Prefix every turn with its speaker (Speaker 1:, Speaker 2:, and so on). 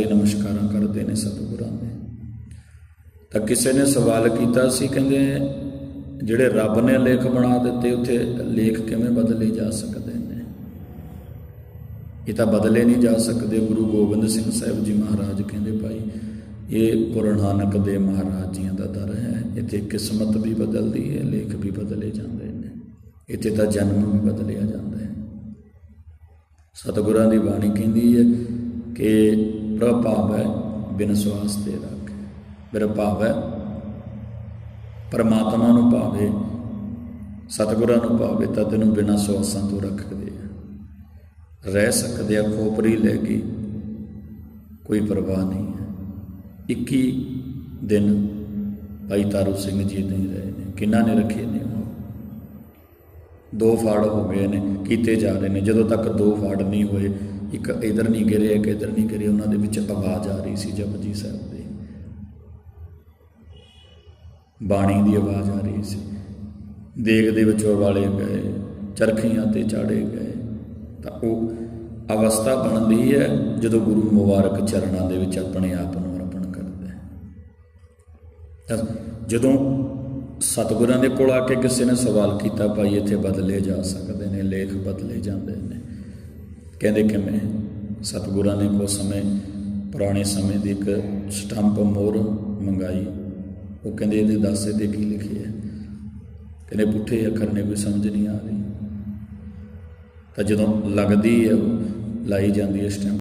Speaker 1: ਸਾਰੇ ਨਮਸਕਾਰਾਂ ਕਰਦੇ ਨੇ ਸਤਿਗੁਰਾਂ ਦੇ। ਤਾਂ ਕਿਸੇ ਨੇ ਸਵਾਲ ਕੀਤਾ ਸੀ, ਕਹਿੰਦੇ ਜਿਹੜੇ ਰੱਬ ਨੇ ਲੇਖ ਬਣਾ ਦਿੱਤੇ, ਉੱਥੇ ਲੇਖ ਕਿਵੇਂ ਬਦਲੇ ਜਾ ਸਕਦੇ ਨੇ? ਇਹ ਤਾਂ ਬਦਲੇ ਨਹੀਂ ਜਾ ਸਕਦੇ। ਗੁਰੂ ਗੋਬਿੰਦ ਸਿੰਘ ਸਾਹਿਬ ਜੀ ਮਹਾਰਾਜ ਕਹਿੰਦੇ, ਭਾਈ, ਇਹ ਗੁਰੂ ਨਾਨਕ ਦੇ ਮਹਾਰਾਜ ਜੀਆਂ ਦਾ ਦਰ ਹੈ। ਇੱਥੇ ਕਿਸਮਤ ਵੀ ਬਦਲਦੀ ਹੈ, ਲੇਖ ਵੀ ਬਦਲੇ ਜਾਂਦੇ ਨੇ। ਇੱਥੇ ਤਾਂ ਜਨਮ ਵੀ ਬਦਲਿਆ ਜਾਂਦਾ ਹੈ। ਸਤਿਗੁਰਾਂ ਦੀ ਬਾਣੀ ਕਹਿੰਦੀ ਹੈ ਕਿ ਪ੍ਰਭਾਵ ਹੈ ਬਿਨ ਸਵਾਸ ਤੇ ਰੱਖ। ਮੇਰਾ ਭਾਵ ਹੈ ਪਰਮਾਤਮਾ ਨੂੰ ਭਾਵੇ, ਸਤਿਗੁਰਾਂ ਨੂੰ ਭਾਵੇ, ਤਾਂ ਤੈਨੂੰ ਬਿਨਾਂ ਸਵਾਸਾਂ ਤੋਂ ਰੱਖਦੇ ਆ। ਰਹਿ ਸਕਦੇ ਆ, ਖੋਪਰੀ ਲੈ ਕੇ ਕੋਈ ਪਰਵਾਹ ਨਹੀਂ ਹੈ। 21 ਦਿਨ ਭਾਈ ਤਾਰੂ ਸਿੰਘ ਜੀ ਨਹੀਂ ਰਹੇ ਨੇ। ਕਿੰਨਾ ਨੇ ਰੱਖੇ ਨੇ ਉਹ? ਦੋ ਫਾੜ ਹੋ ਗਏ ਨੇ, ਕੀਤੇ ਜਾ ਰਹੇ ਨੇ। ਜਦੋਂ ਤੱਕ ਦੋ ਫਾੜ ਨਹੀਂ ਹੋਏ ਇੱਕ ਇਧਰ ਨਹੀਂ ਗਿਰੇ, ਇੱਕ ਇਧਰ ਨਹੀਂ ਗਿਰੇ, ਉਹਨਾਂ ਦੇ ਵਿੱਚ ਆਵਾਜ਼ ਆ ਰਹੀ ਸੀ ਜਪਜੀ ਸਾਹਿਬ ਦੀ। ਬਾਣੀ ਦੀ ਆਵਾਜ਼ ਆ ਰਹੀ ਸੀ। ਦੇਗ ਦੇ ਵਿੱਚੋਂ ਵਾਲੇ ਗਏ, ਚਰਖੀਆਂ ਤੇ ਚਾੜੇ ਗਏ। ਤਾਂ ਉਹ ਅਵਸਥਾ ਬਣਦੀ ਹੈ ਜਦੋਂ ਗੁਰੂ ਮੁਬਾਰਕ ਚਰਨਾਂ ਦੇ ਵਿੱਚ ਆਪਣੇ ਆਪ ਨੂੰ ਅਰਪਣ ਕਰਦਾ ਹੈ। ਤਾਂ ਜਦੋਂ ਸਤਿਗੁਰਾਂ ਦੇ ਕੋਲ ਆ ਕੇ ਕਿਸੇ ਨੇ ਸਵਾਲ ਕੀਤਾ, ਭਾਈ ਇੱਥੇ ਬਦਲੇ ਜਾ ਸਕਦੇ ਨੇ, ਲੇਖ ਬਦਲੇ ਜਾਂਦੇ ਨੇ। ਕਹਿੰਦੇ ਕਿਵੇਂ ਸਤਿਗੁਰਾਂ ਨੇ ਕੋ ਸਮੇਂ, ਪੁਰਾਣੇ ਸਮੇਂ ਦੀ ਇੱਕ ਸਟੰਪ ਮੋਰ ਮੰਗਾਈ। ਉਹ ਕਹਿੰਦੇ ਇਹਦੇ ਦੱਸੇ ਤੇ ਕੀ ਲਿਖਿਆ ਹੈ? ਕਹਿੰਦੇ ਪੁੱਠੇ ਅੱਖਰ ਨੇ, ਕੋਈ ਸਮਝ ਨਹੀਂ ਆ ਰਹੀ। ਤਾਂ ਜਦੋਂ ਲੱਗਦੀ ਹੈ, ਉਹ ਲਾਈ ਜਾਂਦੀ ਹੈ ਸਟੈਂਪ।